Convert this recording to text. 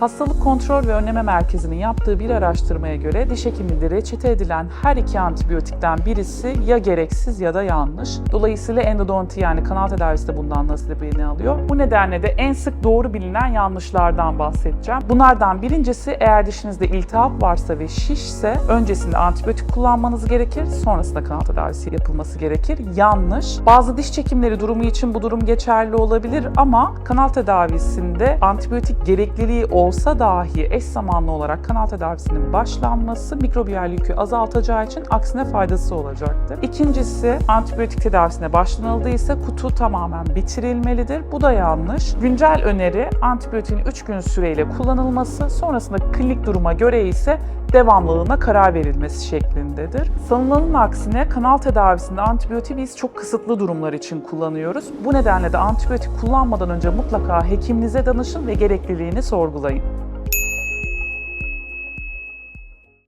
Hastalık Kontrol ve Önleme Merkezi'nin yaptığı bir araştırmaya göre diş hekiminde reçete edilen her iki antibiyotikten birisi ya gereksiz ya da yanlış. Dolayısıyla endodonti yani kanal tedavisi de bundan nasibini alıyor. Bu nedenle de en sık doğru bilinen yanlışlardan bahsedeceğim. Bunlardan birincisi eğer dişinizde iltihap varsa ve şişse öncesinde antibiyotik kullanmanız gerekir, sonrasında kanal tedavisi yapılması gerekir. Yanlış. Bazı diş çekimleri durumu için bu durum geçerli olabilir ama kanal tedavisinde antibiyotik gerekliliği olsa dahi eş zamanlı olarak kanal tedavisinin başlanması mikrobiyal yükü azaltacağı için aksine faydası olacaktır. İkincisi antibiyotik tedavisine başlanıldıysa kutu tamamen bitirilmelidir. Bu da yanlış. Güncel öneri antibiyotiğin 3 gün süreyle kullanılması, sonrasında klinik duruma göre ise devamlılığına karar verilmesi şeklindedir. Sanılanın aksine kanal tedavisinde antibiyotiği biz çok kısıtlı durumlar için kullanıyoruz. Bu nedenle de antibiyotik kullanmadan önce mutlaka hekiminize danışın ve gerekliliğini sorgulayın.